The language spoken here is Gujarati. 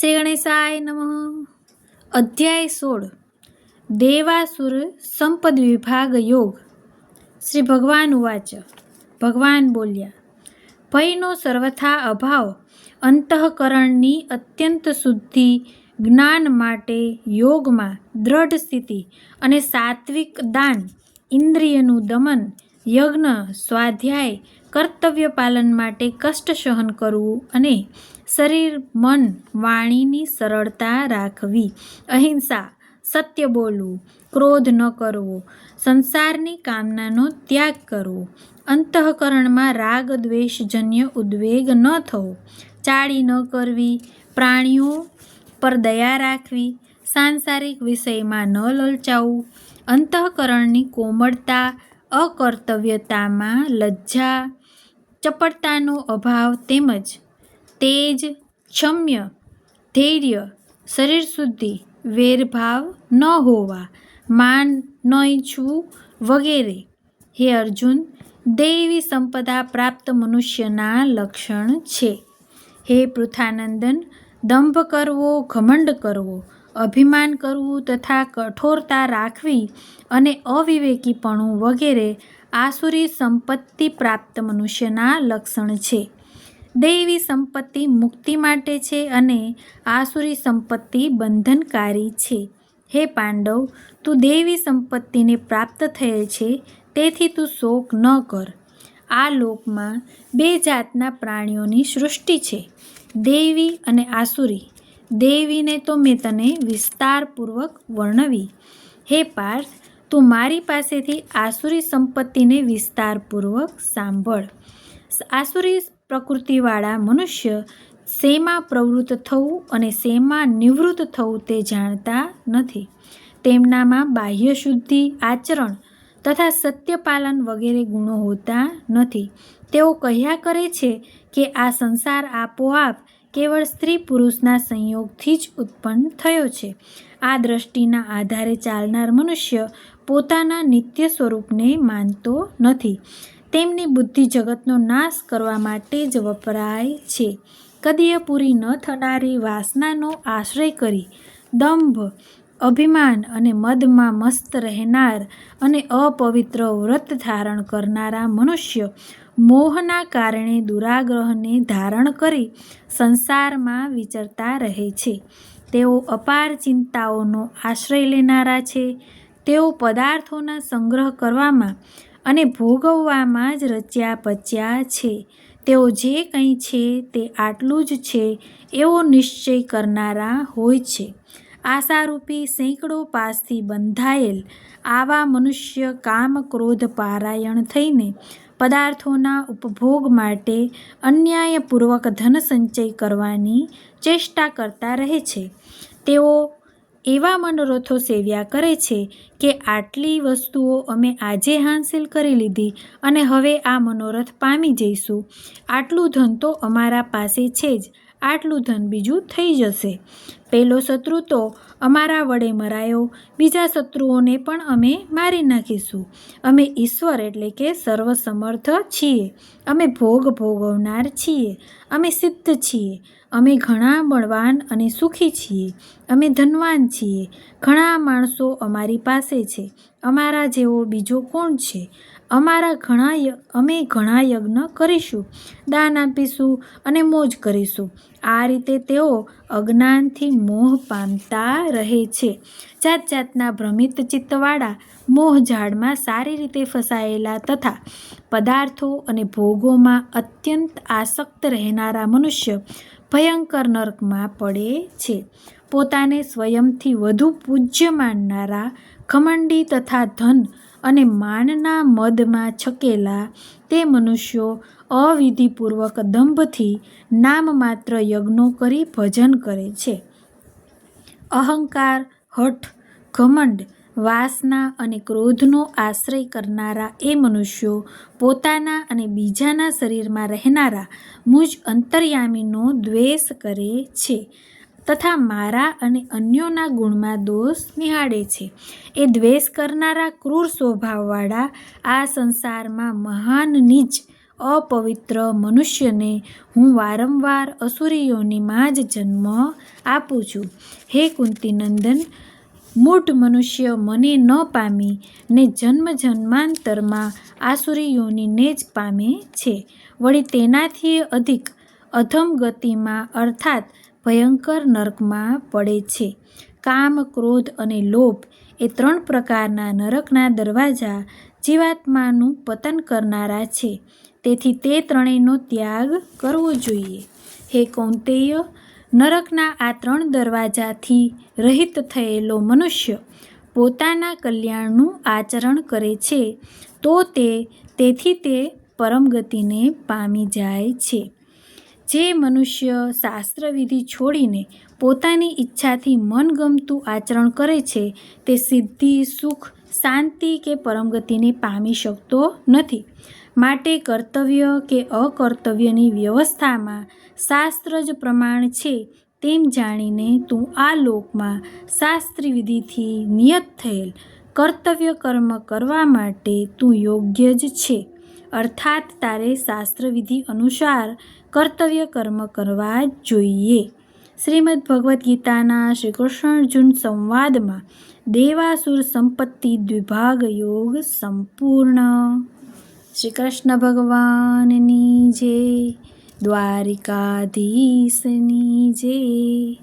શ્રી ગણેશાય નમઃ. અધ્યાય સોળ. દેવાસુર સંપદ વિભાગ યોગ. શ્રી ભગવાન ઉવાચ. ભગવાન બોલ્યા, ભયનો સર્વથા અભાવ અંતઃકરણની અત્યંત શુદ્ધિ જ્ઞાન માટે યોગમાં દ્રઢ સ્થિતિ અને સાત્વિક દાન, ઇન્દ્રિયનું દમન, યજ્ઞ, સ્વાધ્યાય, કર્તવ્ય પાલન માટે કષ્ટ સહન કરવું અને શરીર, મન, વાણીની સરળતા રાખવી. અહિંસા, સત્ય બોલવું. ક્રોધ ન કરવો. સંસારની કામનાનો ત્યાગ કરવો. અંતઃકરણમાં રાગ દ્વેષજન્ય ઉદ્વેગ ન થવો. ચાળી ન કરવી. પ્રાણીઓ પર દયા રાખવી. સાંસારિક વિષયમાં ન લલચાવવું અંતઃકરણની કોમળતા, અકર્તવ્યતામાં લજ્જા, ચપળતાનો અભાવ તેમજ તેજ ક્ષમ્ય ધૈર્ય, શરીર શુદ્ધિ, વેરભાવ ન હોવા, માન ન ઈચ્છવું વગેરે. હે અર્જુન, દૈવી સંપદા પ્રાપ્ત મનુષ્યના લક્ષણ છે. હે પૃથાનંદન, દંભ કરવો, ઘમંડ કરવો, અભિમાન કરવું તથા કઠોરતા રાખવી અને અવિવેકીપણું વગેરે આસુરી સંપત્તિ પ્રાપ્ત મનુષ્યના લક્ષણ છે. દૈવી સંપત્તિ મુક્તિ માટે છે અને આસુરી સંપત્તિ બંધનકારી છે. હે પાંડવ, તું દેવી સંપત્તિને પ્રાપ્ત થયેલ છે, તેથી તું શોક ન કર. આ લોકમાં બે જાતના પ્રાણીઓની સૃષ્ટિ છે, દેવી અને આસુરી. દેવીને તો મેં તને વિસ્તારપૂર્વક વર્ણવી. હે પાર્થ, તું મારી પાસેથી આસુરી સંપત્તિને વિસ્તારપૂર્વક સાંભળ. આસુરી પ્રકૃતિવાળા મનુષ્ય શેમાં પ્રવૃત્ત થવું અને શેમાં નિવૃત્ત થવું તે જાણતા નથી. તેમનામાં બાહ્ય શુદ્ધિ, આચરણ તથા સત્યપાલન વગેરે ગુણો હોતા નથી. તેઓ કહ્યા કરે છે કે આ સંસાર આપોઆપ કેવળ સ્ત્રી પુરુષના સંયોગથી જ ઉત્પન્ન થયો છે. આ દ્રષ્ટિના આધારે ચાલનાર મનુષ્ય પોતાના નિત્ય સ્વરૂપને માનતો નથી. તેમની બુદ્ધિ જગતનો નાશ કરવા માટે જ વપરાય છે. કદીય પૂરી ન થનારી વાસનાનો આશ્રય કરી, દંભ, અભિમાન અને મદમાં મસ્ત રહેનાર અને અપવિત્ર વ્રત ધારણ કરનારા મનુષ્ય મોહના કારણે દુરાગ્રહને ધારણ કરી સંસારમાં વિચરતા રહે છે. તેઓ અપાર ચિંતાઓનો આશ્રય લેનારા છે. તેઓ પદાર્થોના સંગ્રહ કરવામાં અને ભોગવવામાં જ રચ્યા પચ્યા છે. તેઓ જે કંઈ છે તે આટલું જ છે, એવો નિશ્ચય કરનારા હોય છે. આશારૂપી સેંકડો પાસથી બંધાયેલ આવા મનુષ્ય કામ ક્રોધ પારાયણ થઈને પદાર્થોના ઉપભોગ માટે અન્યાયપૂર્વક ધન સંચય કરવાની ચેષ્ટા કરતા રહે છે. તેઓ એવા મનોરથો સેવ્યા કરે છે કે આટલી વસ્તુઓ અમે આજે હાંસિલ કરી લીધી અને હવે આ મનોરથ પામી જઈશું. આટલું ધન તો અમારા પાસે છે જ. આટલું ધન બીજું થઈ જશે. પહેલો શત્રુ તો અમારા વડે મરાયો. બીજા શત્રુઓને પણ અમે મારી નાખીશું. અમે ઈશ્વર એટલે કે સર્વસમર્થ છીએ. અમે ભોગ ભોગવનાર છીએ. અમે સિદ્ધ છીએ. અમે ઘણા બળવાન અને સુખી છીએ. અમે ધનવાન છીએ. ઘણા માણસો અમારી પાસે છે. અમારા જેવો બીજો કોણ છે? અમારા ઘણા અમે ઘણા યજ્ઞ કરીશું, દાન આપીશું અને મોજ કરીશું. આ રીતે તેઓ અજ્ઞાનથી મોહ પામતા રહે છે. જાત જાતના ભ્રમિત ચિત્તવાળા મોહ ઝાડમાં સારી રીતે ફસાયેલા તથા પદાર્થો અને ભોગોમાં અત્યંત આસક્ત રહેનારા મનુષ્ય ભયંકર નર્કમાં પડે છે. પોતાને સ્વયંથી વધુ પૂજ્ય માનનારા ખમંડી તથા ધન અને માનના મદમાં છકેલા તે મનુષ્યો અવિધિપૂર્વક દંભથી નામ માત્ર યજ્ઞો કરી ભજન કરે છે. અહંકાર, હઠ, ઘમંડ વાસના અને ક્રોધનો આશ્રય કરનારા એ મનુષ્યો પોતાના અને બીજાના શરીરમાં રહેનારા મુજ અંતર્યામીનો દ્વેષ કરે છે તથા મારા અને અન્યોના ગુણમાં દોષ નિહાળે છે. એ દ્વેષ કરનારા ક્રૂર સ્વભાવવાળા આ સંસારમાં મહાન નીચ અપવિત્ર મનુષ્યને હું વારંવાર અસુરીઓનીમાં જ જન્મ આપું છું. હે કુંતીનંદન મૂઢ મનુષ્ય મને ન પામી ને જન્મ જન્માંતરમાં આસુરી યોનિને જ પામે છે. વળી તેનાથી અધિક અધમ ગતિમાં અર્થાત ભયંકર નરકમાં પડે છે. કામ, ક્રોધ અને લોભ એ ત્રણ પ્રકારના નરકના દરવાજા જીવાત્માનું પતન કરનારા છે. તેથી તે ત્રણેયનો ત્યાગ કરવો જોઈએ. હે કૌંતેય નરકના આ ત્રણ દરવાજાથી રહિત થયેલો મનુષ્ય પોતાના કલ્યાણનું આચરણ કરે છે, તો તે, તેથી તે પરમગતિને પામી જાય છે. જે મનુષ્ય શાસ્ત્રવિધિ છોડીને પોતાની ઈચ્છાથી મનગમતું આચરણ કરે છે, તે સિદ્ધિ, સુખ, શાંતિ કે પરમગતિને પામી શકતો નથી. માટે કર્તવ્ય કે અકર્તવ્યની વ્યવસ્થામાં શાસ્ત્ર જ પ્રમાણ છે તેમ જાણીને તું આ લોકમાં શાસ્ત્રી વિધિથી નિયત થયેલ કર્તવ્ય કર્મ કરવા માટે તું યોગ્ય જ છે. અર્થાત તારે શાસ્ત્રવિધિ અનુસાર કર્તવ્ય કર્મ કરવા જોઈએ. શ્રીમદ્ ભગવદ્ ગીતાના શ્રી કૃષ્ણ અર્જુન સંવાદમાં દેવાસુર સંપત્તિ દ્વિભાગ યોગ સંપૂર્ણ શ્રી કૃષ્ણ ભગવાનની જય દ્વારિકાધીશની જય.